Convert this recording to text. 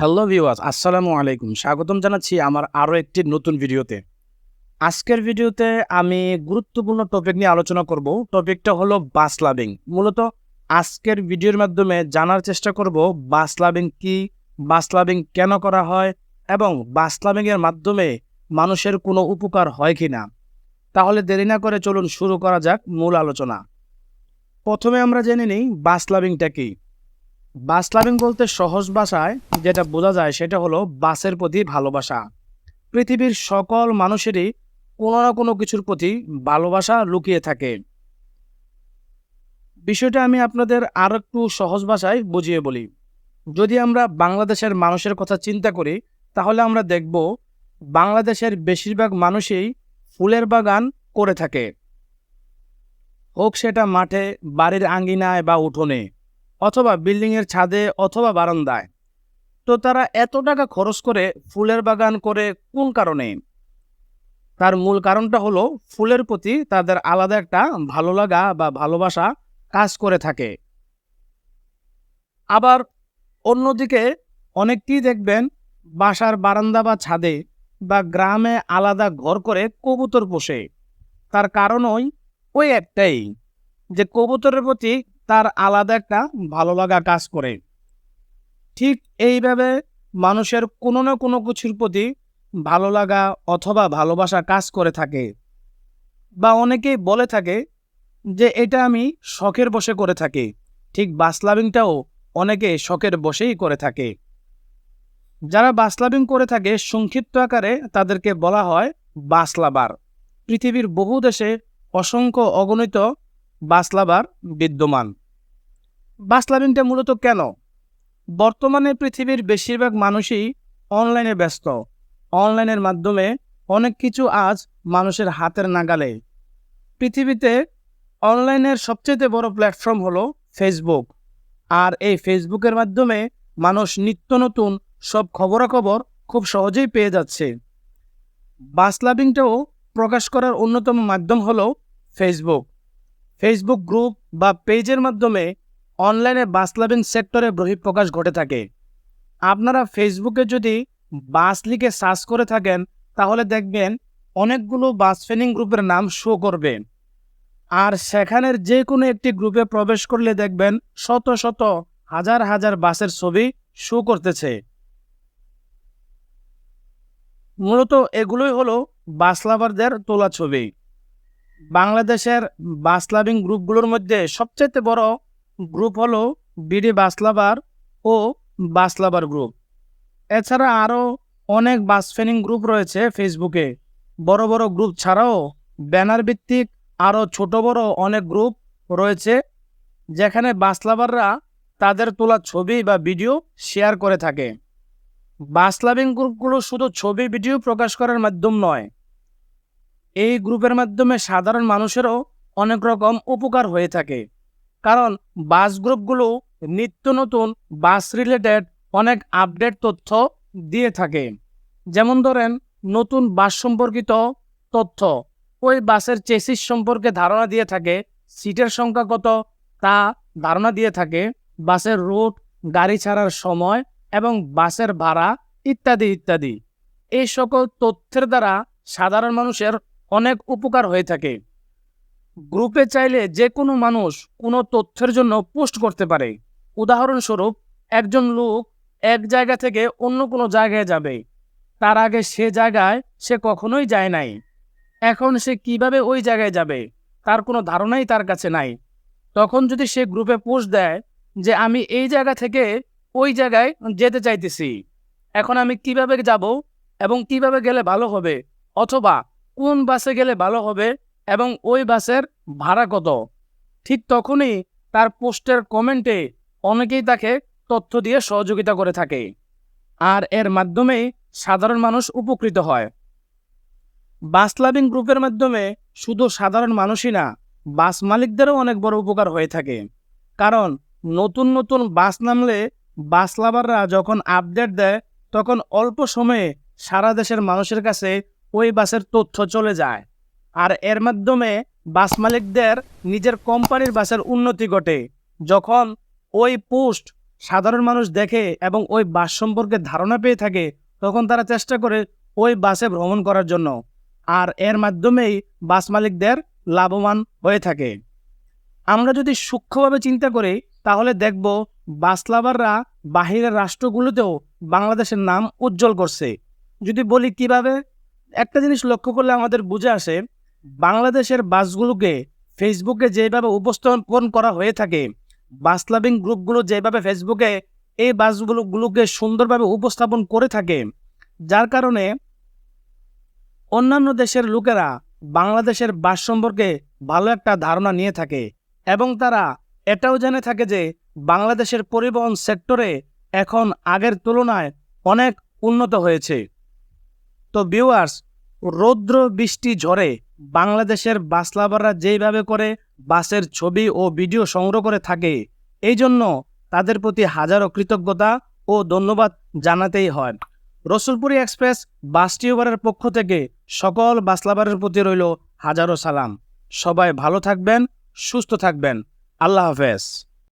Hello viewers আসসালামু আলাইকুম স্বাগতম জানাচ্ছি আমার আরও একটি নতুন ভিডিওতে। আজকের ভিডিওতে আমি গুরুত্বপূর্ণ টপিক নিয়ে আলোচনা করব। টপিকটা হলো বাস লাভিং মূলত আজকের ভিডিওর মাধ্যমে জানার চেষ্টা করব বাস লাভিং কি বাস লাভিং কেন করা হয় এবং বাস লাভিংয়ের মাধ্যমে মানুষের কোনো উপকার হয় কি না তাহলে দেরি না করে চলুন শুরু করা যাক মূল আলোচনা। প্রথমে আমরা জেনে নিই বাস লাভিংটা কি। বাস লাভিং বলতে সহজ ভাষায় যেটা বোঝা যায় সেটা হলো বাসের প্রতি ভালোবাসা। পৃথিবীর সকল মানুষেরই কোনো না কোনো কিছুর প্রতি ভালোবাসা লুকিয়ে থাকে। বিষয়টা আমি আপনাদের আর একটু সহজ ভাষায় বুঝিয়ে বলি। যদি আমরা বাংলাদেশের মানুষের কথা চিন্তা করি, তাহলে আমরা দেখব বাংলাদেশের বেশিরভাগ মানুষই ফুলের বাগান করে থাকে। হোক সেটা মাঠে, বাড়ির আঙ্গিনায় বা উঠোনে। অথবা বিল্ডিংয়ের ছাদে অথবা বারান্দায়। তো তারা এত টাকা খরচ করে ফুলের বাগান করে কোন কারণে? তার মূল কারণটা হলো ফুলের প্রতি তাদের আলাদা একটা ভালো লাগা বা ভালোবাসা কাজ করে থাকে। আবার অন্যদিকে অনেককেই দেখবেন বাসার বারান্দা বা ছাদে বা গ্রামে আলাদা ঘর করে কবুতর পোষে। তার কারণই ওই একটাই, যে কবুতরের প্রতি তার আলাদা একটা ভালো লাগা কাজ করে। ঠিক এইভাবে মানুষের কোনো না কোনো কিছুর প্রতি ভালো লাগা অথবা ভালোবাসা কাজ করে থাকে। বা অনেকেই বলে থাকে যে, এটা আমি শখের বসে করে থাকি। ঠিক বাসলাভিংটাও অনেকে শখের বসেই করে থাকে। যারা বাসলাভিং করে থাকে, সংক্ষিপ্ত আকারে তাদেরকে বলা হয় বাসলাবার পৃথিবীর বহু দেশে অসংখ্য অগণিত বাসলাবার বিদ্যমান। বাস লাভিংটা মূলত কেন? বর্তমানে পৃথিবীর বেশিরভাগ মানুষই অনলাইনে ব্যস্ত। অনলাইনের মাধ্যমে অনেক কিছু আজ মানুষের হাতের নাগালে। পৃথিবীতে অনলাইনের সবচেয়ে বড় প্ল্যাটফর্ম হলো ফেসবুক। আর এই ফেসবুকের মাধ্যমে মানুষ নিত্য নতুন সব খবরাখবর খুব সহজেই পেয়ে যাচ্ছে। বাস লাভিংটাও প্রকাশ করার অন্যতম মাধ্যম হলো ফেসবুক। ফেসবুক গ্রুপ বা পেজের মাধ্যমে অনলাইনে বাস লাভিং সেক্টরে বহিঃপ্রকাশ ঘটে থাকে। আপনারা ফেসবুকে যদি বাস লিখে সার্চ করে থাকেন, তাহলে দেখবেন অনেকগুলো বাস ফেনিং গ্রুপের নাম শো করবে। আর সেখানের যে কোনো একটি গ্রুপে প্রবেশ করলে দেখবেন শত শত হাজার হাজার বাসের ছবি শো করতেছে। মূলত এগুলোই হলো বাস লাভারদের তোলা ছবি। বাংলাদেশের বাস লাভিং গ্রুপগুলোর মধ্যে সবচেয়ে বড় গ্রুপ হলো বিডি বাসলাবার ও বাসলাবার গ্রুপ এছাড়া আরও অনেক বাস ফেনিং গ্রুপ রয়েছে ফেসবুকে বড় বড় গ্রুপ ছাড়াও ব্যানার ভিত্তিক আরও ছোট বড় অনেক গ্রুপ রয়েছে, যেখানে বাসলাবাররা তাদের তোলা ছবি বা ভিডিও শেয়ার করে থাকে। বাসলাভিং গ্রুপগুলো শুধু ছবি, ভিডিও প্রকাশ করার মাধ্যম নয়, এই গ্রুপের মাধ্যমে সাধারণ মানুষেরও অনেক রকম উপকার হয়ে থাকে। কারণ বাস গ্রুপগুলো নিত্য নতুন বাস রিলেটেড অনেক আপডেট তথ্য দিয়ে থাকে। যেমন ধরেন, নতুন বাস সম্পর্কিত তথ্য। ওই বাসের চেসিস সম্পর্কে ধারণা দিয়ে থাকে সিটের সংখ্যা কত তা ধারণা দিয়ে থাকে, বাসের রুট গাড়ি ছাড়ার সময় এবং বাসের ভাড়া ইত্যাদি ইত্যাদি। এই সকল তথ্যের দ্বারা সাধারণ মানুষের অনেক উপকার হয়ে থাকে। গ্রুপে চাইলে যে কোনো মানুষ কোনো তথ্যের জন্য পোস্ট করতে পারে। উদাহরণস্বরূপ, একজন লোক এক জায়গা থেকে অন্য কোনো জায়গায় যাবে। তার আগে সে জায়গায় সে কখনোই যায় নাই। এখন সে কীভাবে ওই জায়গায় যাবে, তার কোনো ধারণাই তার কাছে নাই। তখন যদি সে গ্রুপে পোস্ট দেয় যে, আমি এই জায়গা থেকে ওই জায়গায় যেতে চাইতেছি। এখন আমি কীভাবে যাব এবং কীভাবে গেলে ভালো হবে? অথবা কোন বাসে গেলে ভালো হবে এবং ওই বাসের ভাড়া কত? ঠিক তখনই তার পোস্টের কমেন্টে অনেকেই তাকে তথ্য দিয়ে সহযোগিতা করে থাকে। আর এর মাধ্যমেই সাধারণ মানুষ উপকৃত হয়। বাস লাভিং গ্রুপের মাধ্যমে শুধু সাধারণ মানুষই না, বাস মালিকদেরও অনেক বড় উপকার হয়ে থাকে। কারণ নতুন নতুন বাস নামলে বাস লাভাররা যখন আপডেট দেয়, তখন অল্প সময়ে সারা দেশের মানুষের কাছে ওই বাসের তথ্য চলে যায়। আর এর মাধ্যমে বাস মালিকদের নিজের কোম্পানির বাসের উন্নতি ঘটে। যখন ওই পোস্ট সাধারণ মানুষ দেখে এবং ওই বাস সম্পর্কে ধারণা পেয়ে থাকে, তখন তারা চেষ্টা করে ওই বাসে ভ্রমণ করার জন্য। আর এর মাধ্যমেই বাস মালিকদের লাভবান হয়ে থাকে। আমরা যদি সূক্ষ্মভাবে চিন্তা করি, তাহলে দেখব বাস লাভাররা বাহিরের রাষ্ট্রগুলোতেও বাংলাদেশের নাম উজ্জ্বল করছে। যদি বলি কীভাবে? একটা জিনিস লক্ষ্য করলে আমাদের বুঝে আসে বাংলাদেশের বাসগুলোকে ফেসবুকে যেভাবে উপস্থাপন করা হয়ে থাকে, বাস লাভিং গ্রুপগুলো যেভাবে ফেসবুকে এই বাসগুলোগুলোকে সুন্দরভাবে উপস্থাপন করে থাকে, যার কারণে অন্যান্য দেশের লোকেরা বাংলাদেশের বাস সম্পর্কে ভালো একটা ধারণা নিয়ে থাকে এবং তারা এটাও জেনে থাকে যে বাংলাদেশের পরিবহন সেক্টরে এখন আগের তুলনায় অনেক উন্নত হয়েছে। তো ভিউয়ার্স রৌদ্র, বৃষ্টি, ঝড়ে বাংলাদেশের বাস লাভাররা যেইভাবে করে বাসের ছবি ও ভিডিও সংগ্রহ করে থাকে এই জন্য তাদের প্রতি হাজারো কৃতজ্ঞতা ও ধন্যবাদ জানাতেই হয়। রসুলপুরি এক্সপ্রেস বাস টিউবারের পক্ষ থেকে সকল বাস লাভারের প্রতি রইল হাজারো সালাম। সবাই ভালো থাকবেন, সুস্থ থাকবেন। আল্লাহ হাফেজ।